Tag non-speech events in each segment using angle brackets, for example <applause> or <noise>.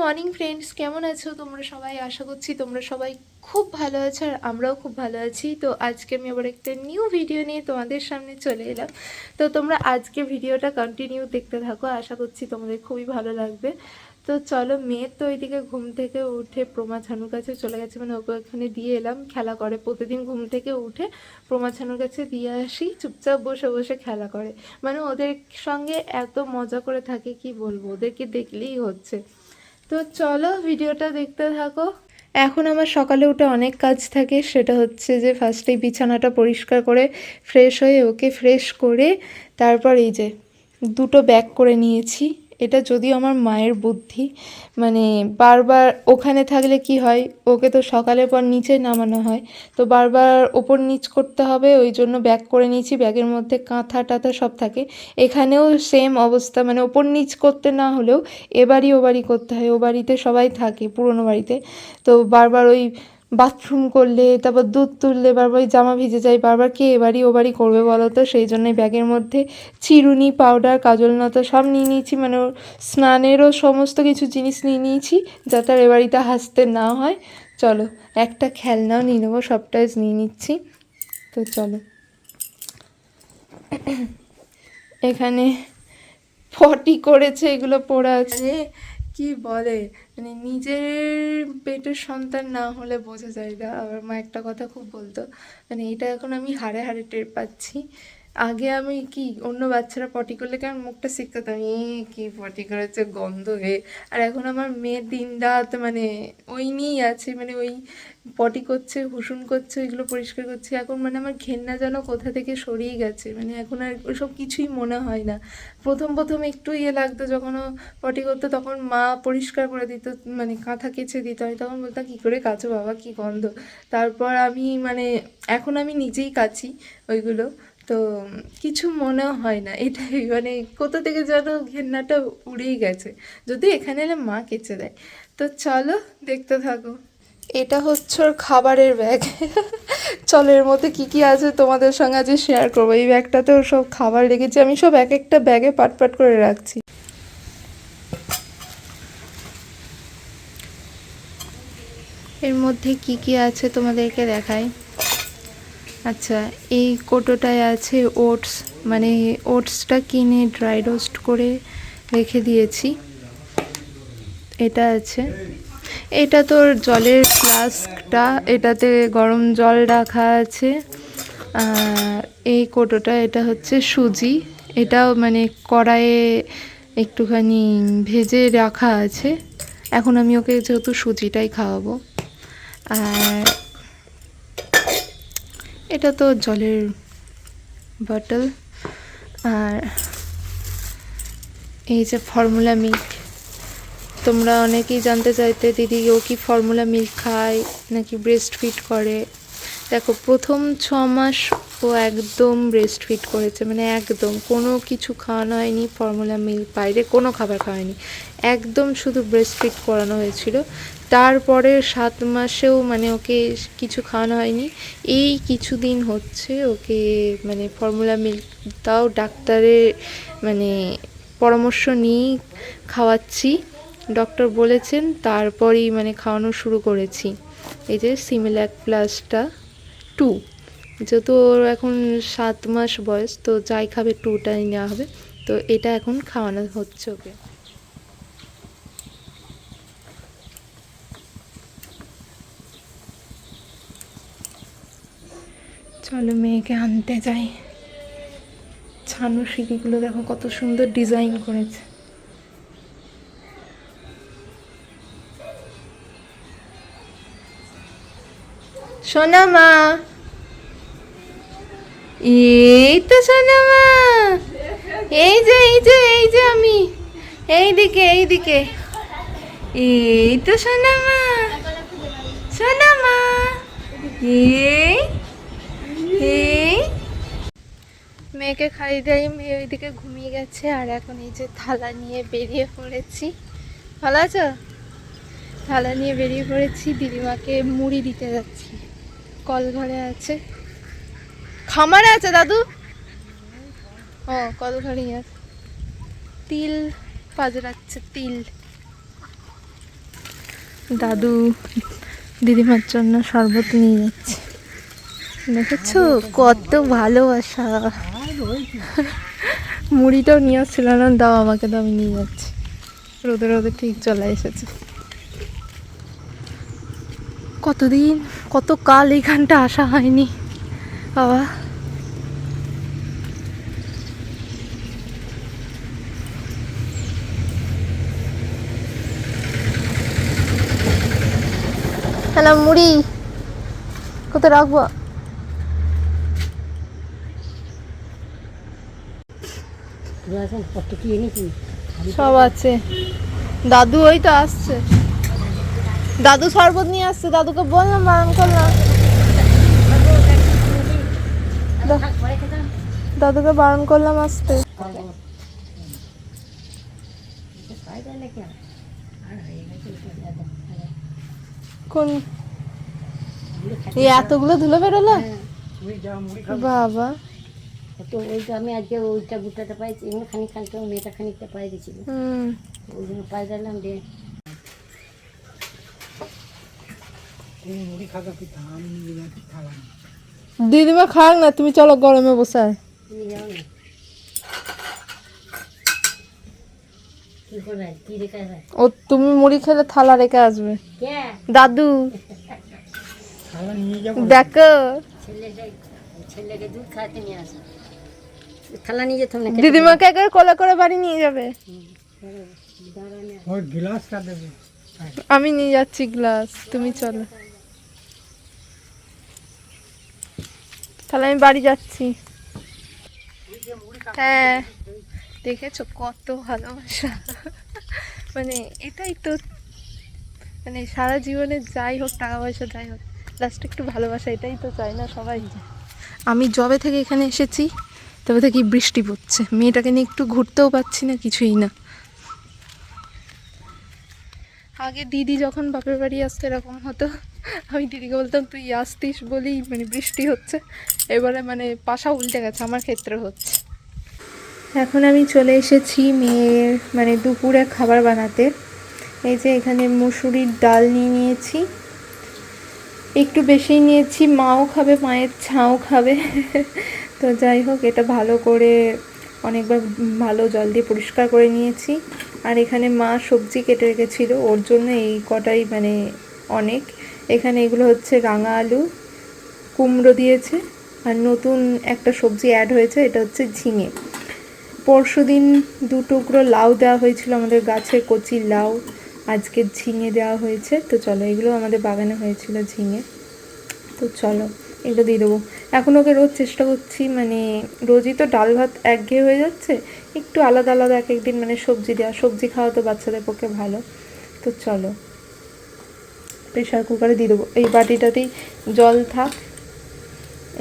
Morning friends কেমন আছো? তোমরা সবাই? আশা করছি তোমরা সবাই খুব ভালো আছো আর আমরাও খুব ভালো আছি। তো আজকে আমি আবার একটা নিউ ভিডিও নিয়ে তোমাদের সামনে চলে এলাম। তো তোমরা আজকে ভিডিওটা কন্টিনিউ দেখতে থাকো। আশা করছি তোমাদের খুবই ভালো লাগবে। তো চলো, মেয়ের তো ওইদিকে ঘুম থেকে উঠে প্রমা ছানুর কাছে চলে গেছে। মানে ওকে ওখানে দিয়ে এলাম, খেলা করে। প্রতিদিন ঘুম থেকে উঠে প্রমা ছানুর কাছে দিয়ে আসি, চুপচাপ বসে বসে খেলা করে। মানে ওদের সঙ্গে এত মজা করে থাকে, কি বলব? ওদেরকে দেখলেই হচ্ছে। তো চলো ভিডিওটা দেখতে থাকো। এখন আমার সকালে উঠে অনেক কাজ থাকে, সেটা হচ্ছে যে ফার্স্টেই বিছানাটা পরিষ্কার করে ফ্রেশ হয়ে ওকে ফ্রেশ করে তারপর এই যে দুটো ব্যাগ করে নিয়েছি। এটা যদিও আমার মায়ের বুদ্ধি মানে বারবার ওখানে থাকলে কি হয়, ওকে তো সকালের পর নিচে নামানো হয়, তো বারবার ওপর নিচ করতে হবে, ওই জন্য ব্যাগ করে নিয়েছি, ব্যাগের মধ্যে কাঁথা টাথা সব থাকে। এখানেও সেম অবস্থা মানে ওপর নিচ করতে না হলেও এবারই ও করতে হয়, ও বাড়িতে সবাই থাকে, পুরনো বাড়িতে। তো বারবার ওই বাথরুম করলে, তারপর দুধ তুললে, বারবার জামা ভিজে যায়, বারবার কে এবারই ও বাড়ি করবে বলো তো? সেই জন্যই ব্যাগের মধ্যে চিরুনি পাউডার কাজল নতা সব নিয়ে নিয়েছি মানে ওর স্নানেরও সমস্ত কিছু জিনিস নিয়ে নিয়েছি, যাতে আর এ বাড়িতে হাসতে না হয়। চলো, একটা খেলনাও নিয়ে নেব, সবটাই নিয়ে নিচ্ছি। তো চলো। এখানে ফটি করেছে, এগুলো পড়ে আছে। কি বলে? মানে নিজের পেটের সন্তান না হলে বোঝা যায় না। আমার মা একটা কথা খুব বলতো মানে এটা এখন আমি হাড়ে হাড়ে টের পাচ্ছি। আগে আমি কি অন্য বাচ্চারা পটি করলে কেমন মুখটা শিখতাম এ, কি পটি করেছে, গন্ধ হয়ে আর এখন আমার মেয়ে দিন রাত মানে ওই নিয়েই আছে মানে ওই পটি করছে, হুসুন করছে, ওইগুলো পরিষ্কার করছে। এখন মানে আমার ঘেন্না যেন কোথা থেকে সরিয়ে গেছে মানে এখন আর ওসব কিছুই মনে হয় না। প্রথম প্রথম একটু ইয়ে লাগতো, যখন ও পটি করতো, তখন মা পরিষ্কার করে দিত মানে কাঁথা কেচে দিত। আমি তখন বলতাম, কী করে কাচো বাবা, কী গন্ধ? তারপর আমি মানে এখন আমি নিজেই কাচি ওইগুলো। তো কিছু মনে হয় না। এটাই মানে কোথা থেকে যেন ঘেন্নাটা উড়েই গেছে। যদি এখানে এলে মা কেচে দেয়। তো চলো দেখতে থাকো। এটা হচ্ছে ওর খাবারের ব্যাগ। চলো এর মধ্যে কী কী আছে তোমাদের সঙ্গে আজকে শেয়ার করব। এই ব্যাগটাতে ওর সব খাবার রেখেছি। আমি সব এক একটা ব্যাগে পাট পাট করে রাখছি। এর মধ্যে কি কি আছে তোমাদেরকে দেখাই? আচ্ছা এই কোটোটায় আছে ওটস মানে ওটসটা কিনে ড্রাই রোস্ট করে রেখে দিয়েছি। এটা আছে। এটা তোর জলের ফ্লাস্কটা, এটাতে গরম জল রাখা আছে। এই কোটোটা, এটা হচ্ছে সুজি। এটাও মানে কড়াইয়ে একটুখানি ভেজে রাখা আছে। এখন আমি ওকে যেহেতু সুজিটাই খাওয়াবো। আর এটা তো জলের বটল আর এই যে ফর্মুলা মিল্ক তোমরা অনেকেই জানতে চাইতে দিদি, ও কি ফর্মুলা মিল্ক খায় নাকি ব্রেস্ট ফিট করে? দেখো, প্রথম ছ মাস ও একদম ব্রেস্ট ফিট করেছে মানে একদম। কোনো কিছু খাওয়ানো হয়নি ফর্মুলা মিল্ক বাইরে কোনো খাবার খাওয়ায়নি একদম শুধু ব্রেস্ট ফিট করানো হয়েছিল। তারপরে সাত মাসেও মানে ওকে কিছু খাওয়ানো হয়নি। এই কিছুদিন হচ্ছে ওকে মানে ফর্মুলা মিল্ক তাও ডাক্তারের মানে পরামর্শ নিয়েই খাওয়াচ্ছি। ডক্টর বলেছেন তারপরেই মানে খাওয়ানো শুরু করেছি। এই যে সিমিল্যাক প্লাসটা টু যেহেতু ওর এখন সাত মাস বয়স তো যাই খাবে টুটাই নেওয়া হবে। তো এটা এখন খাওয়ানো হচ্ছে ওকে। চলো মেয়েকে আনতে যাই। ছানু সিঁড়িগুলো দেখো কত সুন্দর ডিজাইন করেছে। সোনা মা! এই তো সোনা মা এই যে এই যে এই যে আমি। এই দিকে এই দিকে এই তো সোনা মা সোনা এই। মেয়েকে খাইয়ে দেয়, মেয়ে ওইদিকে ঘুমিয়ে গেছে, আর এখন এই যে থালা নিয়ে বেরিয়ে পড়েছি। ভালো আছো? থালা নিয়ে বেরিয়ে পড়েছি, দিদিমাকে মুড়ি দিতে যাচ্ছি। কল ঘরে আছে। খামারে আছে, দাদু? ও, কত ঘরেই আছে? তিল পাজরাচ্ছে তিল। দাদু, দিদিমার জন্য শরবত নিয়ে যাচ্ছে। দেখেছ? কত ভালোবাসা। মুড়িটাও নিয়ে আসছিল না, দাও আমাকে তো আমি নিয়ে যাচ্ছি। রোদে রোদে ঠিক চলে এসেছে। কতদিন কত কাল এইখানটা আসা হয়নি। বাবা। হ্যালো মুড়ি। কোথায় রাখব? সব আছে। দাদু ওই তো আসছে। দাদু শরবত নিয়ে আসছে। দাদুকে বললাম বারণ করলাম। দাদুকে বারণ করলাম আসতে। কোন এই এতগুলো ধুলো বেরোলো? বাবা। তো ওইটা আমি আজকে ওইটা গুটাটা পাইছি এমনি খানিক খানিকটা মেয়েটা খানিকটা পাই দিয়েছিল ওই জন্য পাই দিলাম দিয়ে দিদিমা খাক না তুমি চলো গরমে বসায় তুমি যাও না কি করবে কি রেখে আসবে ও তুমি মুড়ি খেলে থালা রেখে আসবে। দাদু। দেখো। দিদিমাকে একবার কোলে করে বাড়ি নিয়ে যাবে। আমি নিয়ে যাচ্ছি গ্লাস। তুমি চলো। তাহলে আমি বাড়ি যাচ্ছি। হ্যাঁ। দেখেছ কত ভালোবাসা। মানে এটাই তো মানে সারা জীবনে যাই হোক, টাকা পয়সা যাই হোক লাস্টে একটু ভালোবাসা, এটাই তো চাই না সবাই আমি জবে থেকে এখানে এসেছি, তবে থেকে বৃষ্টি পড়ছে। মেয়েটাকে নিয়ে একটু ঘুরতেও পাচ্ছি না, কিছুই না। আগে দিদি যখন বাপের বাড়ি আসতো, এরকম হতো। আমি দিদিকে বলতাম, তুই আসতিস বলেই মানে বৃষ্টি হচ্ছে। এবারে মানে পাশা উল্টে গেছে, আমার ক্ষেত্রে হচ্ছে। এখন আমি চলে এসেছি মেয়ের মানে দুপুরে খাবার বানাতে। এই যে এখানে মুসুরির ডাল নিয়ে নিয়েছি। একটু বেশি নিয়েছি, মাও খাবে, মায়ের ছাও খাবে। <laughs> তো যাই হোক, এটা ভালো করে অনেকবার ভালো জল দিয়ে পরিষ্কার করে নিয়েছি। আর এখানে মা সবজি কেটে রেখেছিল, ওর জন্য এই কটাই মানে অনেক। এখানে এগুলো হচ্ছে রাঙা আলু, কুমড়ো দিয়েছে। আর নতুন একটা সবজি অ্যাড হয়েছে, এটা হচ্ছে ঝিঙে। পরশু দিন দু টুকরো লাউ দেওয়া হয়েছিল, আমাদের গাছে কচি লাউ, আজকে ঝিঙে দেওয়া হয়েছে। তো চলো, এগুলো আমাদের বাগানে হয়েছিল ঝিঙে। তো চলো, এগুলো দিয়ে দেবো। এখন ওকে রোজ চেষ্টা করছি মানে রোজই তো ডাল ভাত একঘেয়ে হয়ে যাচ্ছে, একটু আলাদা আলাদা এক একদিন মানে সবজি দেওয়া, সবজি খাওয়া তো বাচ্চাদের পক্ষে ভালো। তো চলো, প্রেশার কুকারে দিয়ে দেবো। এই বাটিটাতেই জল থাক।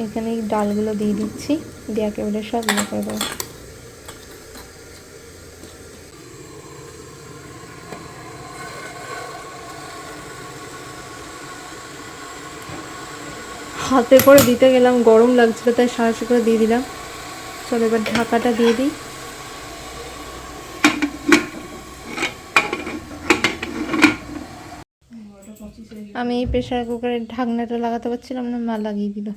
এখানে ডালগুলো দিয়ে দিচ্ছি, দিয়ে একেবারে সব ইয়ে করে দেবো। হাতে করে দিতে গেলাম গরম লাগছিল তাই সাহায্য করে দিয়ে দিলাম। চলো এবার ঢাকাটা দিয়ে দিই। আমি এই প্রেশার কুকারের ঢাকনাটা লাগাতে পারছিলাম না মা লাগিয়ে দিল।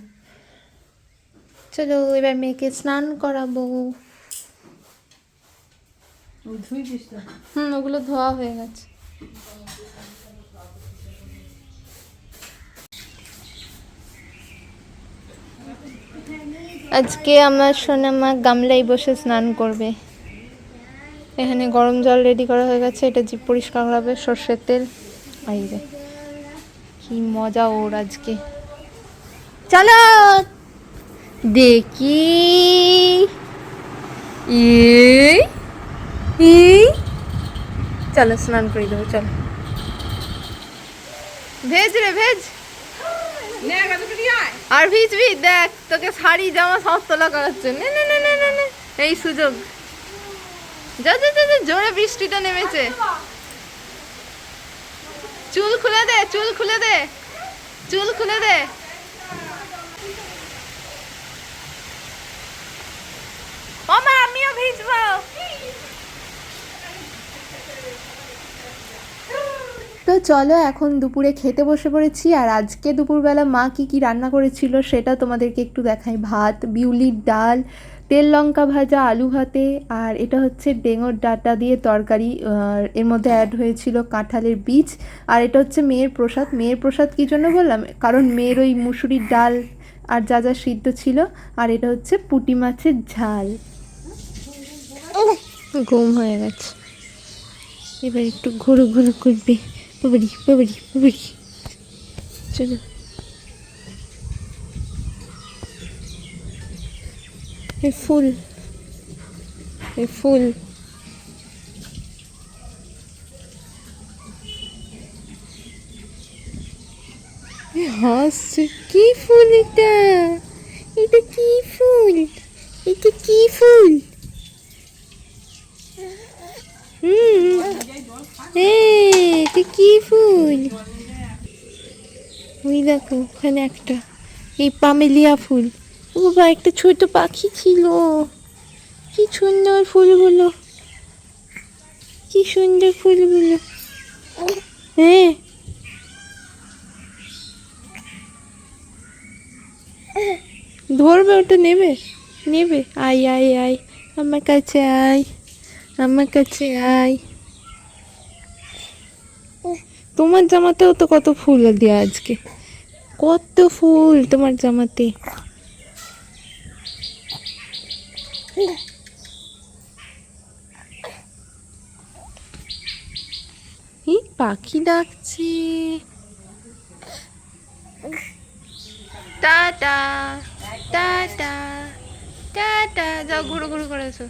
চলো এবার মেয়েকে স্নান করাবো। হুম ওগুলো ধোয়া হয়ে গেছে। আজকে আমার সোনা মা গামলায় বসে স্নান করবে। এখানে গরম জল রেডি করা হয়ে গেছে, এটা জিপ পরিষ্কার করা হবে, সর্ষের তেল। যে, কি মজা ওর আজকে। চলো, দেখি। চলো, স্নান করে দেবো, চলো। ভেজ রে, ভেজ। আর ভিজবি দেখ, তোকে শাড়ি, জামা সমস্ত তোলা করাচ্ছে নে নে নে নে নে এই সুযোগ। যা যা যা জোরে বৃষ্টিটা নেমেছে। চুল খুলে দে, চুল খুলে দে, চুল খুলে দে। আমিও ভিজবো। তো চলো, এখন দুপুরে খেতে বসে পড়েছি। আর আজকে দুপুরবেলা মা কি কি রান্না করেছিল সেটা তোমাদেরকে একটু দেখাই। ভাত, বিউলির ডাল, তেল লঙ্কা ভাজা, আলু ভাতে, আর এটা হচ্ছে ডেঙোর ডাটা দিয়ে তরকারি। আর এর মধ্যে অ্যাড হয়েছিল কাঁঠালের বীজ। আর এটা হচ্ছে মেয়ের প্রসাদ। মেয়ের প্রসাদ কী জন্য বললাম? কারণ মেয়ের ওই মুসুরির ডাল আর যা যা সিদ্ধ ছিল। আর এটা হচ্ছে পুঁটি মাছের ঝাল। ঘুম হয়ে গেছে। এবার একটু ঘুরু ঘুরু করবে। বাবারি বাবারি বাবারি চলো ফুল ফুল হাসছে। কি ফুল এটা? এটা কি ফুল? এটা কি ফুল? হুম। এটা কি ফুল? ওই দেখো, ওখানে একটা। এই পামেলিয়া ফুল। ও বাবা একটা ছোট পাখি ছিল। কি সুন্দর ফুলগুলো। কি সুন্দর ফুলগুলো। হ্যাঁ। ধরবে, ওটা নেবে? নেবে? আয় আয় আয়। আমার কাছে আয়। আমার কাছে আয়। তোমার জামাতেও তো কত ফুল দেওয়া আজকে? কত ফুল তোমার জামাতে? পাখি ডাকছে। Tata tata tata. যাও, ঘুরো ঘুরো করে এসো।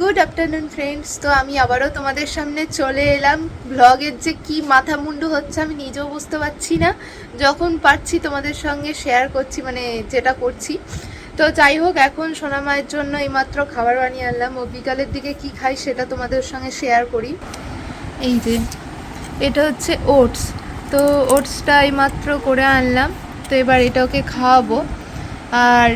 গুড আফটারনুন ফ্রেন্ডস তো আমি আবারও তোমাদের সামনে চলে এলাম। ব্লগের যে কি মাথা মুন্ডু হচ্ছে আমি নিজেও বুঝতে পারছি না। যখন পারছি তোমাদের সঙ্গে শেয়ার করছি মানে যেটা করছি। তো যাই হোক, এখন সোনামায়ের জন্য এইমাত্র খাবার বানিয়ে আনলাম। ও বিকালের দিকে কি খাই সেটা তোমাদের সঙ্গে শেয়ার করি। এই যে, এটা হচ্ছে ওটস তো ওটসটা এইমাত্র করে আনলাম। তো এবার এটা ওকে খাওয়াবো। আর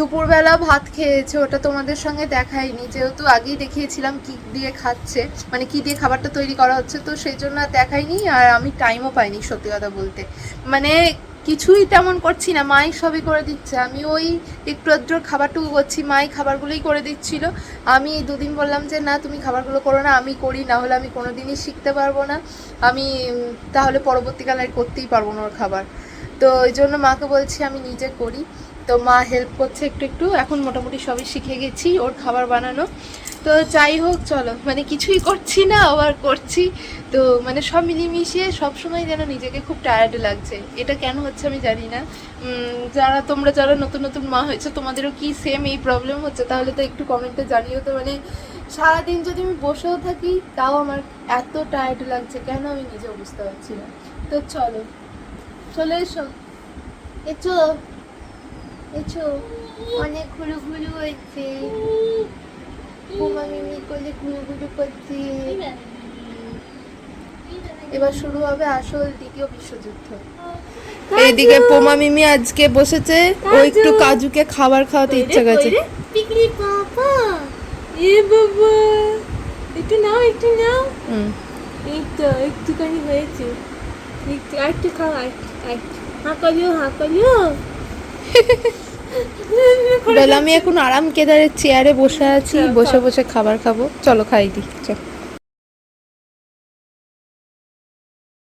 দুপুরবেলা ভাত খেয়েছে, ওটা তোমাদের সঙ্গে দেখাইনি যেহেতু আগেই দেখিয়েছিলাম কি দিয়ে খাচ্ছে মানে কি দিয়ে খাবারটা তৈরি করা হচ্ছে, তো সেই জন্য দেখাইনি আর আমি টাইমও পাইনি সত্যি কথা বলতে। মানে কিছুই তেমন করছি না, মাই সবই করে দিচ্ছে। আমি ওই একটু আধটু খাবারটুকু করছি, মাই খাবারগুলোই করে দিচ্ছিল। আমি দুদিন বললাম যে, না, তুমি খাবারগুলো করো না, আমি করি, না হলে আমি কোনো দিনই শিখতে পারব না। আমি তাহলে পরবর্তীকালে করতেই পারব না ওর খাবার। তো ওই জন্য মাকে বলছি, আমি নিজে করি। তো মা হেল্প করছে একটু একটু। এখন মোটামুটি সবই শিখে গেছি, ওর খাবার বানানো। তো যাই হোক, চলো। মানে কিছুই করছি না আবার করছি। তো মানে সব মিলিয়ে মিশিয়ে সবসময় যেন নিজেকে খুব টায়ার্ড লাগছে। এটা কেন হচ্ছে আমি জানি না। যারা তোমরা যারা নতুন নতুন মা হয়েছে, তোমাদেরও কি সেম এই প্রবলেম হচ্ছে? তাহলে তো একটু কমেন্টে জানিও তো। মানে সারাদিন যদি আমি বসেও থাকি, তাও আমার এত টায়ার্ড লাগছে। কেন আমি নিজেও বুঝতে পারছি না। তো চলো। চলে এসো। এ এসো। এসো অনেক ঘুরু ঘুরু হয়েছে। বোমা মিমি করলে ঘুরু ঘুরু করছে। এবার শুরু হবে আসল দ্বিতীয় বিশ্বযুদ্ধ। এইদিকে পোমা মিমি আজকে বসেছে। ও একটু কাজুকে খাবার খাওয়াতে ইচ্ছা গেছে পিকলি পাপা! এ বাবা! একটু নাও একটু নাও। হুম। এই তো একটুখানি হয়েছে। একটু আরেকটু খাও আরেকটু আরেকটু হাঁ করিও হাঁ করিও। বলে আমি এখন আরাম কেদারের চেয়ারে বসে আছি বসে বসে খাবার খাব। চলো খাই দি চল।